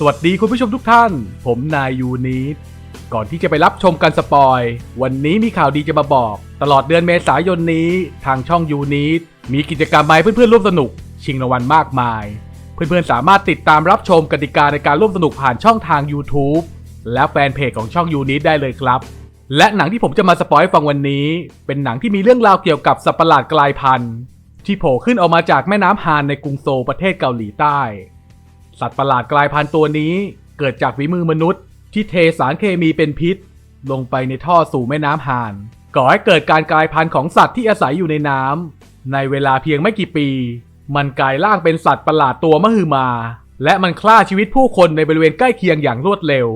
สวัสดีคุณผู้ชมทุกท่าน ผมนายยูนิตก่อนที่จะไปรับชมกันสปอย วันนี้มีข่าวดีจะมาบอก ตลอดเดือนเมษายนนี้ ทางช่องยูนิตมีกิจกรรมมาให้เพื่อนๆร่วมสนุก ชิงรางวัลมากมาย เพื่อนๆสามารถติดตามรับชมกติกาในการร่วมสนุกผ่านช่องทาง YouTube และแฟนเพจของช่องยูนิตได้เลยครับ และหนังที่ผมจะมาสปอยฟังวันนี้ เป็นหนังที่มีเรื่องราวเกี่ยวกับสัตว์ประหลาดกลายพันธุ์ที่โผล่ขึ้นออกมาจากแม่น้ำฮานในกรุงโซลประเทศเกาหลีใต้ สัตว์ประหลาดกลายพันธุ์ตัวนี้เกิดจากฝีมือมนุษย์ ที่เทสารเคมีเป็นพิษ ลงไปในท่อสู่แม่น้ำฮาน ก่อให้เกิดการกลายพันธุ์ของสัตว์ที่อาศัยอยู่ในน้ำในเวลาเพียงไม่กี่ปี มันกลายร่างเป็นสัตว์ประหลาดตัวมหึมา และมันฆ่าชีวิตผู้คนในบริเวณใกล้เคียงอย่างรวดเร็ว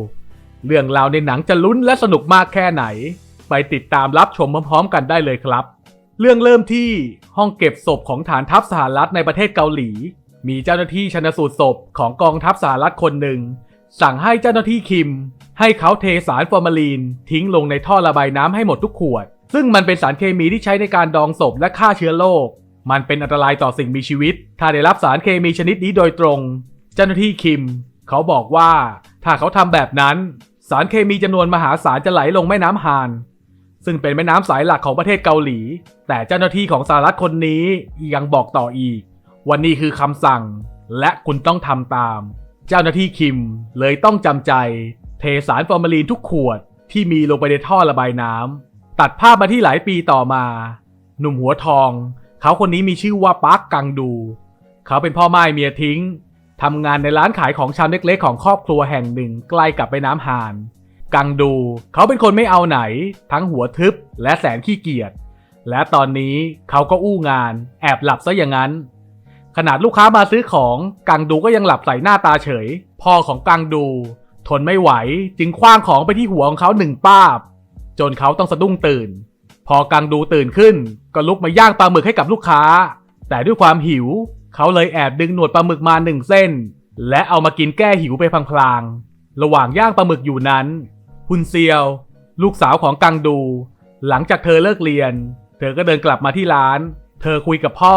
เรื่องราวในหนังจะลุ้นและสนุกมากแค่ไหน ไปติดตามรับชมพร้อมๆ กันได้เลยครับ เรื่องเริ่มที่ห้องเก็บศพของฐานทัพสหรัฐในประเทศเกาหลี มีเจ้าหน้าที่ชนสูตรศพของกองทัพสหรัฐคนหนึ่ง สั่งให้เจ้าหน้าที่คิม ให้เขาเทสารฟอร์มาลีน ทิ้งลงในท่อระบายน้ำให้หมดทุกขวด ซึ่งมันเป็นสารเคมีที่ใช้ในการดองศพและฆ่าเชื้อโรคมันเป็นอันตรายต่อสิ่งมีชีวิต ถ้าได้รับสารเคมีชนิดนี้โดยตรง เจ้าหน้าที่คิม เขาบอกว่าถ้าเขาทำแบบนั้น สารเคมีจำนวนมหาศาลจะไหลลงแม่น้ำฮานซึ่งเป็นแม่น้ำสายหลักของประเทศเกาหลี แต่เจ้าหน้าที่ของสหรัฐคนนี้ยังบอกต่ออีก ว่านี่คือคำสั่ง และคุณต้องทำตาม เจ้าหน้าที่คิมเลยต้องจำใจ เทสารฟอร์มาลีนทุกขวดที่มีลงไปในท่อระบายน้ำตัดภาพมาที่หลายปีต่อมา หนุ่มหัวทอง เขาคนนี้มีชื่อว่าปาร์กกังดู เขาเป็นพ่อไม้เมียทิ้งทำงานในร้านขายของชำเล็กๆ ของครอบครัวแห่งหนึ่งใกล้กับแม่น้ำฮาน กังดู เขาเป็นคนไม่เอาไหน ทั้งหัวทึบและแสนขี้เกียจและตอนนี้เขาก็อู้งาน แอบหลับซะอย่างนั้น ขนาดลูกค้ามาซื้อของกังดูก็ยังหลับใส่หน้าตาเฉย พ่อของกังดู ทนไม่ไหวจึงคว้างของไปที่หัวของเขาหนึ่งป้าบ จนเขาต้องสะดุ้งตื่น พอกังดูตื่นขึ้น ก็ลุกมาย่างปลาหมึกให้กับลูกค้า แต่ด้วยความหิว เขาเลยแอบดึงหนวดปลาหมึกมาหนึ่งเส้น และเอามากินแก้หิวไปพลางๆระหว่างย่างปลาหมึกอยู่นั้นฮุนเซียว ลูกสาวของกังดู หลังจากเธอเลิกเรียน เธอก็เดินกลับมาที่ร้าน เธอคุยกับพ่อ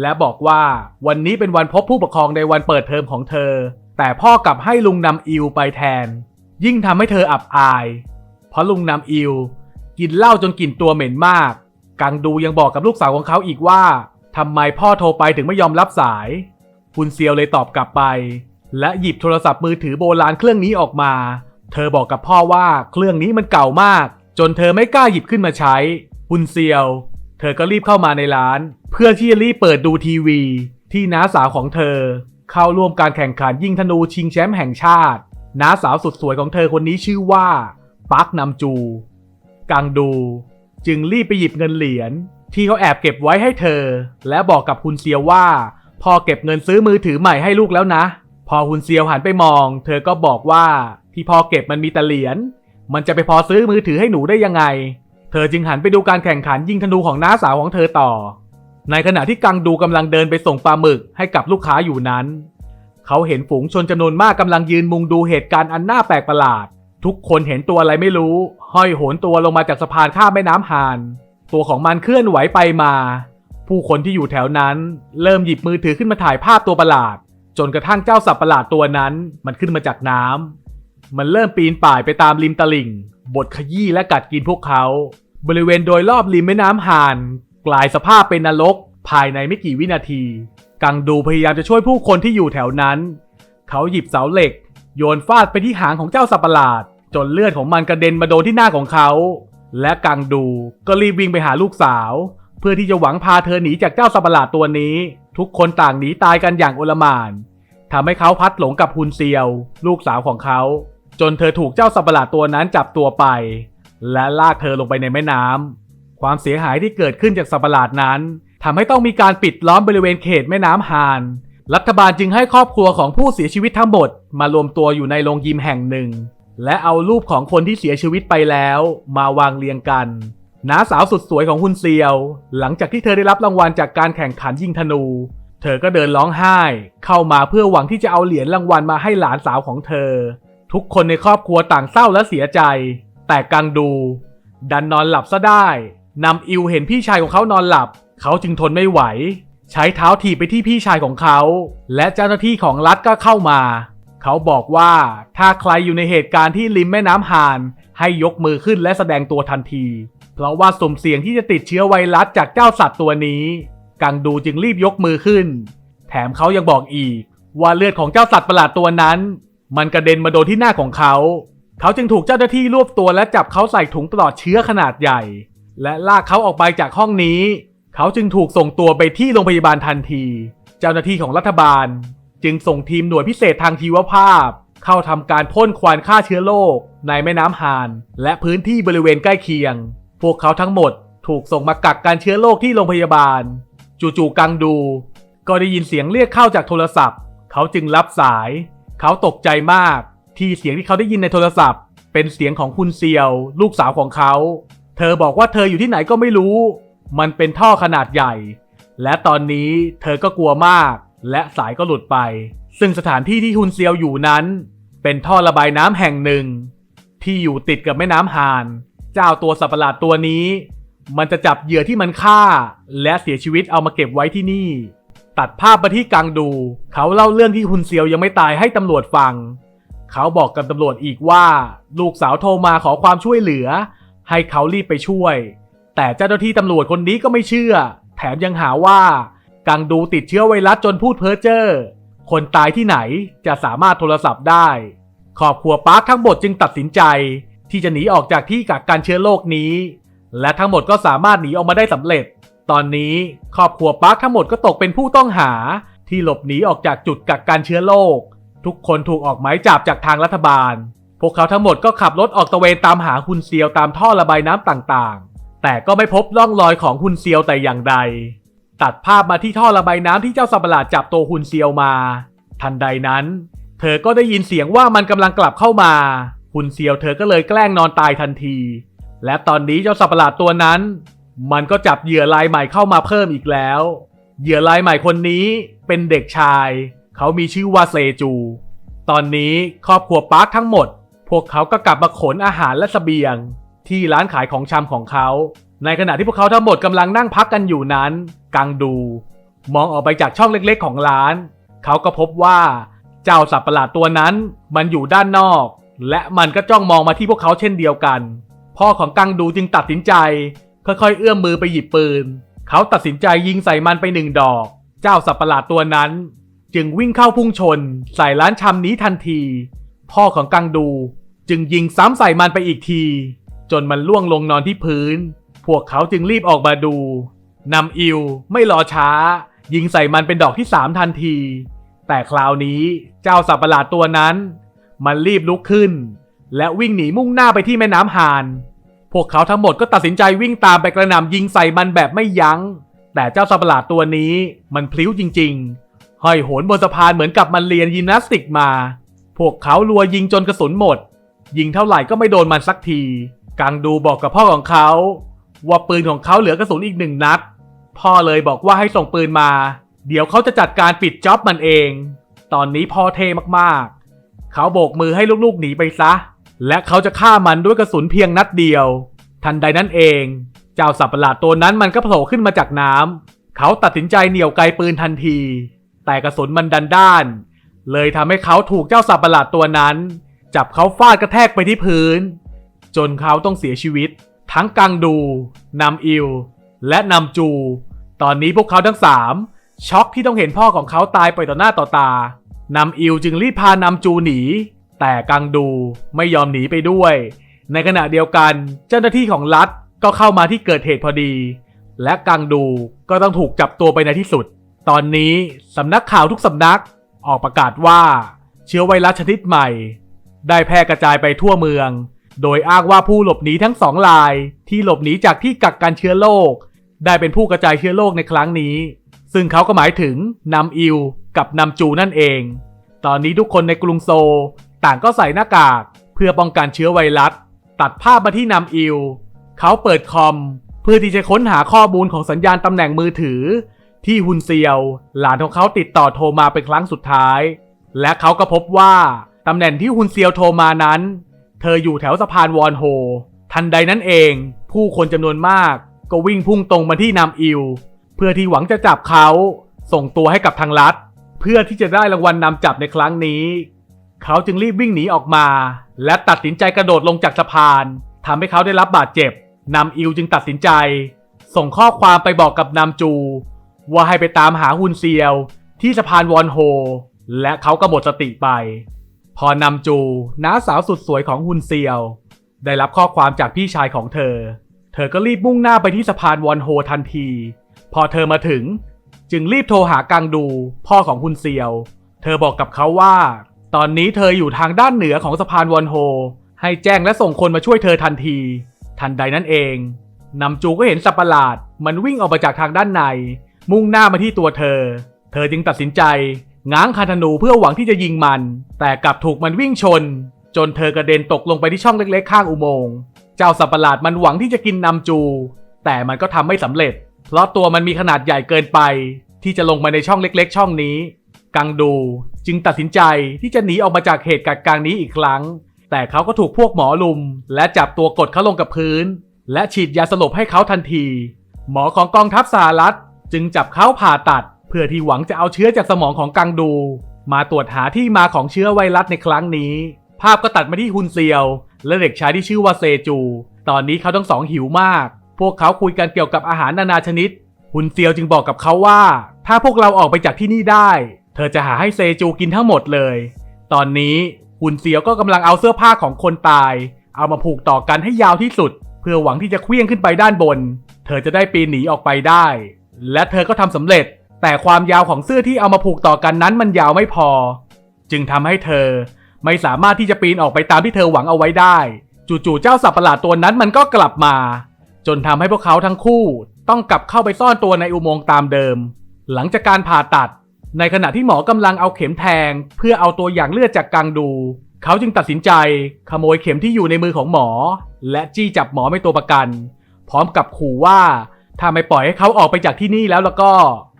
และบอกว่าวันนี้เป็นวันพบผู้ปกครองในวันเปิดเทอมของเธอ แต่พ่อกลับให้ลุงนำอิวไปแทน ยิ่งทำให้เธออับอาย เพราะลุงนำอิว กินเหล้าจนกลิ่นตัวเหม็นมาก กังดูยังบอกกับลูกสาวของเขาอีกว่าทำไมพ่อโทรไปถึงไม่ยอมรับสายฮุนเซียวเลยตอบกลับไป และหยิบโทรศัพท์มือถือโบราณเครื่องนี้ออกมา เธอบอกกับพ่อว่าเครื่องนี้มันเก่ามาก จนเธอไม่กล้าหยิบขึ้นมาใช้ฮุนเซียว ธอก็รีบเข้ามาในร้าน เพื่อที่จะรีบเปิดดูทีวี ที่น้าสาวของเธอ เข้าร่วมการแข่งขันยิงธนูชิงแชมป์แห่งชาติ น้าสาวสุดสวยของเธอคนนี้ชื่อว่าปักนำจู กังดู จึงรีบไปหยิบเงินเหรียญที่เขาแอบเก็บไว้ให้เธอ และบอกกับฮุนเซียวว่าพ่อเก็บเงินซื้อมือถือใหม่ให้ลูกแล้วนะ พอฮุนเซียวหันไปมอง เธอก็บอกว่าที่พ่อเก็บมันมีแต่เหรียญมันจะไปพอซื้อมือถือให้หนูได้ยังไง เธอจึงหันไปดูการแข่งขันยิงธนูของน้าสาวของเธอต่อ ในขณะที่กังดูกำลังเดินไปส่งปลาหมึกให้กับลูกค้าอยู่นั้น เขาเห็นฝูงชนจำนวนมากกำลังยืนมุงดูเหตุการณ์อันน่าแปลกประหลาด ทุกคนเห็นตัวอะไรไม่รู้ ห้อยโหนตัวลงมาจากสะพานข้ามแม่น้ำฮาน ตัวของมันเคลื่อนไหวไปมา ผู้คนที่อยู่แถวนั้น เริ่มหยิบมือถือขึ้นมาถ่ายภาพตัวประหลาด จนกระทั่งเจ้าสัตว์ประหลาดตัวนั้น มันขึ้นมาจากน้ำมันเริ่มปีนป่ายไปตามริมตลิ่งบดขยี้และกัดกินพวกเขา บริเวณโดยรอบริมแม่น้ำฮาน กลายสภาพเป็นนรกภายในไม่กี่วินาที กังดูพยายามจะช่วยผู้คนที่อยู่แถวนั้น เขาหยิบเสาเหล็ก โยนฟาดไปที่หางของเจ้าสัตว์ประหลาด จนเลือดของมันกระเด็นมาโดนที่หน้าของเขา และกังดูก็รีบวิ่งไปหาลูกสาว เพื่อที่จะหวังพาเธอหนีจากเจ้าสัตว์ประหลาดตัวนี้ ทุกคนต่างหนีตายกันอย่างโอลหม่านทำให้เขาพัดหลงกับฮุนเซียว ลูกสาวของเขา จนเธอถูกเจ้าสัตว์ประหลาดตัวนั้นจับตัวไป และลากเธอลงไปในแม่น้ำความเสียหายที่เกิดขึ้นจากสัตว์ประหลาดนั้นทำให้ต้องมีการปิดล้อมบริเวณเขตแม่น้ำฮานรัฐบาลจึงให้ครอบครัวของผู้เสียชีวิตทั้งหมดมารวมตัวอยู่ในโรงยิมแห่งหนึ่ง และเอารูปของคนที่เสียชีวิตไปแล้ว มาวางเรียงกันน้าสาวสุดสวยของฮุนเซียว หลังจากที่เธอได้รับรางวัลจากการแข่งขันยิงธนู เธอก็เดินร้องไห้ เข้ามาเพื่อหวังที่จะเอาเหรียญรางวัลมาให้หลานสาวของเธอ ทุกคนในครอบครัวต่างเศร้าและเสียใจ แต่กังดู ดันนอนหลับซะได้นำอิวเห็นพี่ชายของเขานอนหลับ เขาจึงทนไม่ไหว ใช้เท้าถีบไปที่พี่ชายของเขา และเจ้าหน้าที่ของรัฐก็เข้ามา เขาบอกว่าถ้าใครอยู่ในเหตุการณ์ที่ริมแม่น้ำฮาน ให้ยกมือขึ้นและแสดงตัวทันที เพราะว่าสุ่มเสี่ยงที่จะติดเชื้อไวรัสจากเจ้าสัตว์ตัวนี้ กังดูจึงรีบยกมือขึ้น แถมเขายังบอกอีก ว่าเลือดของเจ้าสัตว์ประหลาดตัวนั้น มันกระเด็นมาโดนที่หน้าของเขา เขาจึงถูกเจ้าหน้าที่รวบตัวและจับเขาใส่ถุงปลอดเชื้อขนาดใหญ่ และลากเขาออกไปจากห้องนี้ เขาจึงถูกส่งตัวไปที่โรงพยาบาลทันที เจ้าหน้าที่ของรัฐบาล จึงส่งทีมหน่วยพิเศษทางชีวภาพ เข้าทำการพ่นควันฆ่าเชื้อโรคในแม่น้ำฮาน และพื้นที่บริเวณใกล้เคียง พวกเขาทั้งหมดถูกส่งมากักกันเชื้อโรคที่โรงพยาบาล จู่ๆกังดู ก็ได้ยินเสียงเรียกเข้าจากโทรศัพท์ เขาจึงรับสาย เขาตกใจมาก ที่เสียงที่เขาได้ยินในโทรศัพท์ เป็นเสียงของคุณเซียว ลูกสาวของเขา เธอบอกว่าเธออยู่ที่ไหนก็ไม่รู้ มันเป็นท่อขนาดใหญ่ และตอนนี้เธอก็กลัวมาก และสายก็หลุดไป ซึ่งสถานที่ที่ฮุนเซียวอยู่นั้น เป็นท่อระบายน้ำแห่งหนึ่ง ที่อยู่ติดกับแม่น้ำฮาน เจ้าตัวสัตว์ประหลาดตัวนี้ มันจะจับเหยื่อที่มันฆ่า และเสียชีวิตเอามาเก็บไว้ที่นี่ ตัดภาพมาที่กังดู เขาเล่าเรื่องที่ฮุนเซียวยังไม่ตายให้ตำรวจฟัง เขาบอกกับตำรวจอีกว่า ลูกสาวโทรมาขอความช่วยเหลือ ให้เขารีบไปช่วย แต่เจ้าหน้าที่ตำรวจคนนี้ก็ไม่เชื่อ แถมยังหาว่า กังดูติดเชื้อไวรัสจนพูดเพ้อเจ้อคนตายที่ไหนจะสามารถโทรศัพท์ได้ครอบครัวปาร์คทั้งหมดจึงตัดสินใจ ที่จะหนีออกจากที่กักกันเชื้อโรคนี้ และทั้งหมดก็สามารถหนีออกมาได้สำเร็จ ตอนนี้ครอบครัวปาร์คทั้งหมดก็ตกเป็นผู้ต้องหา ที่หลบหนีออกจากจุดกักกันเชื้อโรค ทุกคนถูกออกหมายจับจากทางรัฐบาล พวกเขาทั้งหมดก็ขับรถออกตะเวนตามหาคุณเซียวตามท่อระบายน้ำต่างๆ แต่ก็ไม่พบร่องรอยของคุณเซียวแต่อย่างใด ตัดภาพมาที่ท่อระบายน้ำที่เจ้าสัตว์ประหลาดจับตัวคุณเซียวมา ทันใดนั้น เธอก็ได้ยินเสียงว่ามันกำลังกลับเข้ามาคุณเซียวเธอก็เลยแกล้งนอนตายทันที และตอนนี้เจ้าสัตว์ประหลาดตัวนั้น มันก็จับเหยื่อรายใหม่เข้ามาเพิ่มอีกแล้ว เหยื่อรายใหม่คนนี้เป็นเด็กชาย เขามีชื่อว่าเซจู ตอนนี้ครอบครัวปาร์คทั้งหมด พวกเขาก็กลับมาขนอาหารและเสบียง ที่ร้านขายของชำของเขา ในขณะที่พวกเขาทั้งหมดกำลังนั่งพักกันอยู่นั้น กังดู มองออกไปจากช่องเล็กๆของร้าน เขาก็พบว่าเจ้าสัตว์ประหลาดตัวนั้นมันอยู่ด้านนอก และมันก็จ้องมองมาที่พวกเขาเช่นเดียวกัน พ่อของกังดูจึงตัดสินใจ ค่อยๆ เอื้อมมือไปหยิบปืน เขาตัดสินใจยิงใส่มันไปหนึ่งดอก เจ้าสัตว์ประหลาดตัวนั้น จึงวิ่งเข้าพุ่งชน ใส่ร้านชำนี้ทันที พ่อของกังดูจึงยิงซ้ำใส่มันไปอีกที จนมันล่วงลงนอนที่พื้น พวกเขาจึงรีบออกมาดูนำอิวไม่รอช้า ยิงใส่มันเป็นดอกที่สามทันที แต่คราวนี้เจ้าสัตว์ประหลาดตัวนั้น มันรีบลุกขึ้น และวิ่งหนีมุ่งหน้าไปที่แม่น้ำฮาน พวกเขาทั้งหมดก็ตัดสินใจวิ่งตามไปกระหน่ำยิงใส่มันแบบไม่ยัง้ง แต่เจ้าสัตว์ประหลาดตัวนี้มันพลิ้วจริง ๆ ห้อยโหนบนสะพานเหมือนกับมันเรียนยิมนาสติกมา พวกเขารัวยิงจนกระสุนหมด ยิงเท่าไหร่ก็ไม่โดนมันสักที กังดูบอกกับพ่อของเขา ว่าปืนของเขาเหลือกระสุนอีกหนึ่งนัด พ่อเลยบอกว่าให้ส่งปืนมา เดี๋ยวเขาจะจัดการปิดจ็อบมันเอง ตอนนี้พ่อเทมากๆ เขาโบกมือให้ลูกๆหนีไปซะ และเขาจะฆ่ามันด้วยกระสุนเพียงนัดเดียว ทันใดนั้นเอง เจ้าสัตว์ประหลาดตัวนั้นมันก็โผล่ขึ้นมาจากน้ำเขาตัดสินใจเหนี่ยวไกลปืนทันที แต่กระสุนมันดันด้าน เลยทำให้เขาถูกเจ้าสัตว์ประหลาดตัวนั้น จับเขาฟาดกระแทกไปที่พื้น จนเขาต้องเสียชีวิต ทั้งกังดูนำอิว และนำจู ตอนนี้พวกเขาทั้งสามช็อกที่ต้องเห็นพ่อของเขาตายไปต่อหน้าต่อตานำอิวจึงรีบพานำจูหนี แต่กังดูไม่ยอมหนีไปด้วย ในขณะเดียวกันเจ้าหน้าที่ของรัฐก็เข้ามาที่เกิดเหตุพอดี และกังดูก็ต้องถูกจับตัวไปในที่สุด ตอนนี้สำนักข่าวทุกสำนักออกประกาศว่า เชื้อไวรัสชนิดใหม่ ได้แพร่กระจายไปทั่วเมือง โดยอ้างว่าผู้หลบหนีทั้งสองราย ที่หลบหนีจากที่กักกันเชื้อโรคได้เป็นผู้กระจายเชื้อโรคในครั้งนี้ ซึ่งเขาก็หมายถึงนำอิวกับนำจูนั่นเอง ตอนนี้ทุกคนในกรุงโซลต่างก็ใส่หน้ากากเพื่อป้องกันเชื้อไวรัส ตัดภาพมาที่นำอิว เขาเปิดคอม เพื่อที่จะค้นหาข้อมูลของสัญญาณตำแหน่งมือถือ ที่ฮุนเซียว หลานของเขาติดต่อโทรมาเป็นครั้งสุดท้าย และเขาก็พบว่าตำแหน่งที่ฮุนเซียวโทรมานั้น เธออยู่แถวสะพานวอนโฮ ทันใดนั้นเอง ผู้คนจำนวนมากก็วิ่งพุ่งตรงมาที่นำอิว เพื่อที่หวังจะจับเขาส่งตัวให้กับทางรัฐ เพื่อที่จะได้รางวัลนนำจับในครั้งนี้ เขาจึงรีบวิ่งหนีออกมา และตัดสินใจกระโดดลงจากสะพานทำให้เขาได้รับบาดเจ็บนำอิวจึงตัดสินใจ ส่งข้อความไปบอกกับนำจู ว่าให้ไปตามหาฮุนเซียวที่สะพานวอนโฮ และเขาก็หมดสติไป พอนำจูน้าสาวสุดสวยของฮุนเซียว ได้รับข้อความจากพี่ชายของเธอ เธอก็รีบมุ่งหน้าไปที่สะพานวอนโฮทันที พอเธอมาถึง จึงรีบโทรหากังดูพ่อของฮุนเซียว เธอบอกกับเขาว่า ตอนนี้เธออยู่ทางด้านเหนือของสะพานวอนโฮ ให้แจ้งและส่งคนมาช่วยเธอทันที ทันใดนั้นเองนำจูก็เห็นสัตว์ประหลาด มันวิ่งออกมาจากทางด้านใน มุ่งหน้ามาที่ตัวเธอ เธอจึงตัดสินใจง้างคาธนูเพื่อหวังที่จะยิงมัน แต่กลับถูกมันวิ่งชน จนเธอกระเด็นตกลงไปที่ช่องเล็กๆข้างอุโมงค์ เจ้าสัตว์ประหลาดมันหวังที่จะกินนำจู แต่มันก็ทำไม่สำเร็จ เพราะตัวมันมีขนาดใหญ่เกินไป ที่จะลงมาในช่องเล็กๆ ช่องนี้ กังดูจึงตัดสินใจที่จะหนีออกมาจากเหตุการณ์กลางนี้อีกครั้ง แต่เขาก็ถูกพวกหมอลุม และจับตัวกดเขาลงกับพื้น และฉีดยาสลบให้เขาทันที หมอของกองทัพสหรัฐ จึงจับเขาผ่าตัด เพื่อที่หวังจะเอาเชื้อจากสมองของกังดู มาตรวจหาที่มาของเชื้อไวรัสในครั้งนี้ ภาพก็ตัดมาที่ฮุนเซียว และเด็กชายที่ชื่อว่าเซจู ตอนนี้เขาทั้งสองหิวมาก พวกเขาคุยกันเกี่ยวกับอาหารนานาชนิดฮุนเซียวจึงบอกกับเขาว่า ถ้าพวกเราออกไปจากที่นี่ได้ เธอจะหาให้เซจูกินทั้งหมดเลย ตอนนี้ฮุนเซียวก็กำลังเอาเสื้อผ้าของคนตาย เอามาผูกต่อกันให้ยาวที่สุด เพื่อหวังที่จะเคลี้ยงขึ้นไปด้านบน เธอจะได้ปีนหนีออกไปได้ และเธอก็ทำสำเร็จ แต่ความยาวของเสื้อที่เอามาผูกต่อกันนั้นมันยาวไม่พอ จึงทำให้เธอไม่สามารถที่จะปีนออกไปตามที่เธอหวังเอาไว้ได้ จู่ๆเจ้าสัตว์ประหลาดตัวนั้นมันก็กลับมา จนทำให้พวกเขาทั้งคู่ ต้องกลับเข้าไปซ่อนตัวในอุโมงค์ตามเดิม หลังจากการผ่าตัด ในขณะที่หมอกำลังเอาเข็มแทง เพื่อเอาตัวอย่างเลือดจากกังดู เขาจึงตัดสินใจขโมยเข็มที่อยู่ในมือของหมอ และจี้จับหมอไม่ตัวประกัน พร้อมกับขู่ว่า ถ้าไม่ปล่อยให้เขาออกไปจากที่นี่แล้วแล้วก็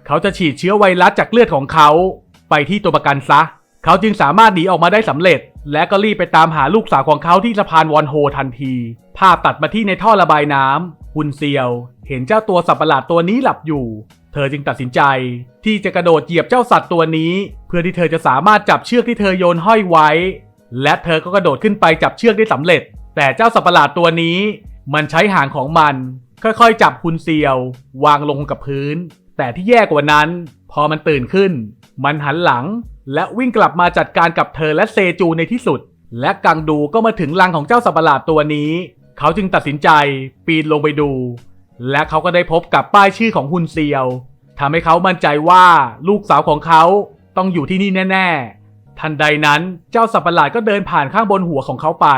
เขาจะฉีดเชื้อไวรัสจากเลือดของเขาไปที่ตัวประกันซะ เขาจึงสามารถหนีออกมาได้สำเร็จ และก็รีบไปตามหาลูกสาวของเขาที่สะพานวอนโฮทันที ภาพตัดมาที่ในท่อระบายน้ำฮุนเซียว เห็นเจ้าตัวสัตว์ประหลาดตัวนี้หลับอยู่ เธอจึงตัดสินใจ ที่จะกระโดดเหยียบเจ้าสัตว์ตัวนี้ เพื่อที่เธอจะสามารถจับเชือกที่เธอโยนห้อยไว้ และเธอก็กระโดดขึ้นไปจับเชือกได้สำเร็จ แต่เจ้าสัตว์ประหลาดตัวนี้ มันใช้หางของมัน ค่อยๆ จับฮุนเซียว วางลงกับพื้น แต่ที่แย่กว่านั้น พอมันตื่นขึ้น มันหันหลัง และวิ่งกลับมาจัดการกับเธอและเซจูในที่สุด และกังดูก็มาถึงรังของเจ้าสัประหลาดตัวนี้ เขาจึงตัดสินใจปีนลงไปดู และเขาก็ได้พบกับป้ายชื่อของฮุนเซียวทำให้เขามั่นใจว่าลูกสาวของเขาต้องอยู่ที่นี่แน่ ๆ ทันใดนั้นเจ้าสัประหลาดก็เดินผ่านข้างบนหัวของเขาไป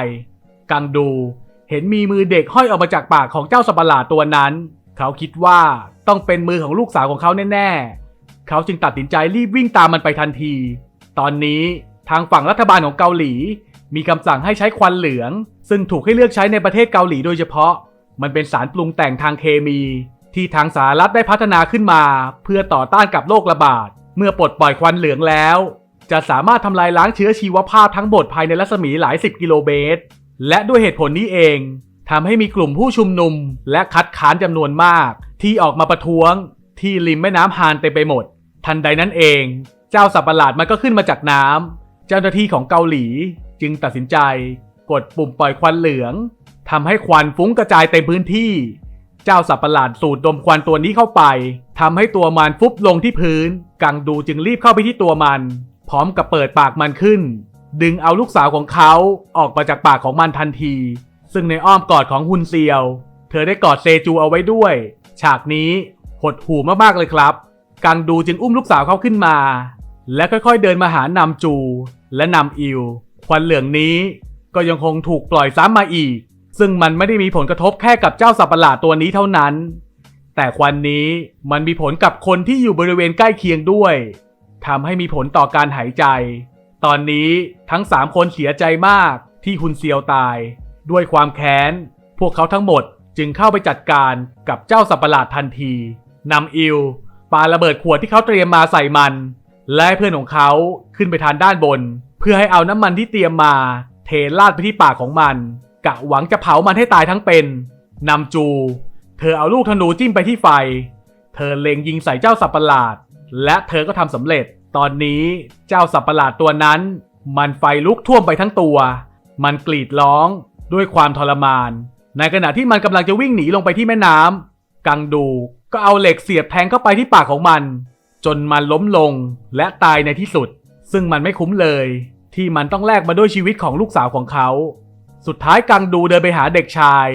กังดู เห็นมีมือเด็กห้อยออกมาจากปากของเจ้าสัตว์ปหลาดตัวนั้น เขาคิดว่าต้องเป็นมือของลูกสาวของเขาแน่ๆ เขาจึงตัดสินใจรีบวิ่งตามมันไปทันที ตอนนี้ทางฝั่งรัฐบาลของเกาหลี มีคำสั่งให้ใช้ควันเหลือง ซึ่งถูกให้เลือกใช้ในประเทศเกาหลีโดยเฉพาะ มันเป็นสารปรุงแต่งทางเคมี ที่ทางสหรัฐได้พัฒนาขึ้นมา เพื่อต่อต้านกับโรคระบาด เมื่อปลดปล่อยควันเหลืองแล้ว จะสามารถทำลายล้างเชื้อชีวภาพทั้งหมดภายในรัศมีหลายสิบกิโลเมตร และด้วยเหตุผลนี้เองทำให้มีกลุ่มผู้ชุมนุม และคัดค้านจำนวนมาก ที่ออกมาประท้วง ที่ริมแม่น้ำฮานเต็มไปหมด ทันใดนั้นเอง เจ้าสัตว์ประหลาดมันก็ขึ้นมาจากน้ำเจ้าหน้าที่ของเกาหลีจึงตัดสินใจ กดปุ่มปล่อยควันเหลืองทำให้ควันฟุ้งกระจายเต็มพื้นที่ เจ้าสัตว์ประหลาดสูดดมควันตัวนี้เข้าไปทำให้ตัวมันฟุบลงที่พื้น กังดูจึงรีบเข้าไปที่ตัวมัน พร้อมกับเปิดปากมันขึ้น ดึงเอาลูกสาวของเขาออกมาจากปากของมันทันที ซึ่งในอ้อมกอดของฮุนเซียว เธอได้กอดเซจูเอาไว้ด้วย ฉากนี้หดหูมากๆเลยครับ กังดูจึงอุ้มลูกสาวเขาขึ้นมา และค่อยๆเดินมาหานำจูและนำอิว ควันเหลืองนี้ก็ยังคงถูกปล่อยซ้ำมาอีก ซึ่งมันไม่ได้มีผลกระทบแค่กับเจ้าสัตว์ประหลาดตัวนี้เท่านั้น แต่ควันนี้มันมีผลกับคนที่อยู่บริเวณใกล้เคียงด้วยทำให้มีผลต่อการหายใจ ตอนนี้ทั้งสามคนเสียใจมากที่ฮุนเซียวตาย ด้วยความแค้น พวกเขาทั้งหมดจึงเข้าไปจัดการกับเจ้าสัตว์ประหลาดทันทีนำอิวปาระเบิดขวดที่เขาเตรียมมาใส่มัน และให้เพื่อนของเขาขึ้นไปทานด้านบน เพื่อให้เอาน้ำมันที่เตรียมมา เทราดไปที่ปากของมัน กะหวังจะเผามันให้ตายทั้งเป็นนำจู เธอเอาลูกธนูจิ้มไปที่ไฟ เธอเล็งยิงใส่เจ้าสัตว์ประหลาด และเธอก็ทำสำเร็จ ตอนนี้เจ้าสัตว์ประหลาดตัวนั้น มันไฟลุกท่วมไปทั้งตัว มันกรีดร้องด้วยความทรมาน ในขณะที่มันกำลังจะวิ่งหนีลงไปที่แม่น้ำกังดูก็เอาเหล็กเสียบแทงเข้าไปที่ปากของมัน จนมันล้มลงและตายในที่สุด ซึ่งมันไม่คุ้มเลย ที่มันต้องแลกมาด้วยชีวิตของลูกสาวของเขา สุดท้ายกังดูเดินไปหาเด็กชาย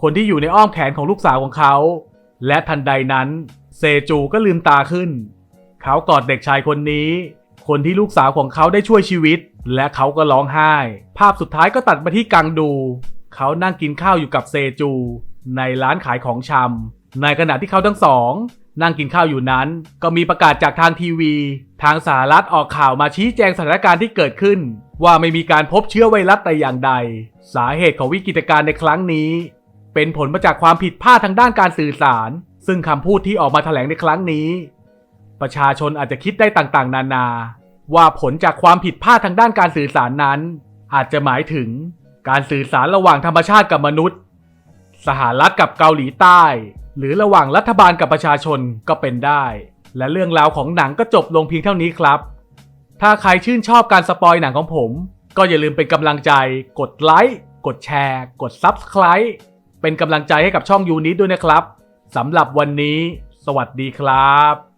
คนที่อยู่ในอ้อมแขนของลูกสาวของเขา และทันใดนั้น เซจูก็ลืมตาขึ้น เขากอดเด็กชายคนนี้ คนที่ลูกสาวของเขาได้ช่วยชีวิต และเขาก็ร้องไห้ ภาพสุดท้ายก็ตัดมาที่กังดู เขานั่งกินข้าวอยู่กับเซจู ในร้านขายของชำในขณะที่เขาทั้งสอง นั่งกินข้าวอยู่นั้น ก็มีประกาศจากทางทีวี ทางสหรัฐออกข่าวมาชี้แจงสถานการณ์ที่เกิดขึ้น ว่าไม่มีการพบเชื้อไวรัสแต่อย่างใด สาเหตุของวิกฤตการณ์ในครั้งนี้ เป็นผลมาจากความผิดพลาดทางด้านการสื่อสาร ซึ่งคำพูดที่ออกมาแถลงในครั้งนี้ ประชาชนอาจจะคิดได้ต่างๆ นานา ว่าผลจากความผิดพลาดทางด้านการสื่อสารนั้น อาจจะหมายถึงการสื่อสารระหว่างธรรมชาติกับมนุษย์ สหรัฐกับเกาหลีใต้ หรือระหว่างรัฐบาลกับประชาชนก็เป็นได้ และเรื่องราวของหนังก็จบลงเพียงเท่านี้ครับ ถ้าใครชื่นชอบการสปอยหนังของผม ก็อย่าลืมเป็นกำลังใจ กดไลค์กดแชร์ กด Subscribe เป็นกำลังใจให้กับช่องยูนิตด้วยนะครับสำหรับวันนี้ สวัสดีครับ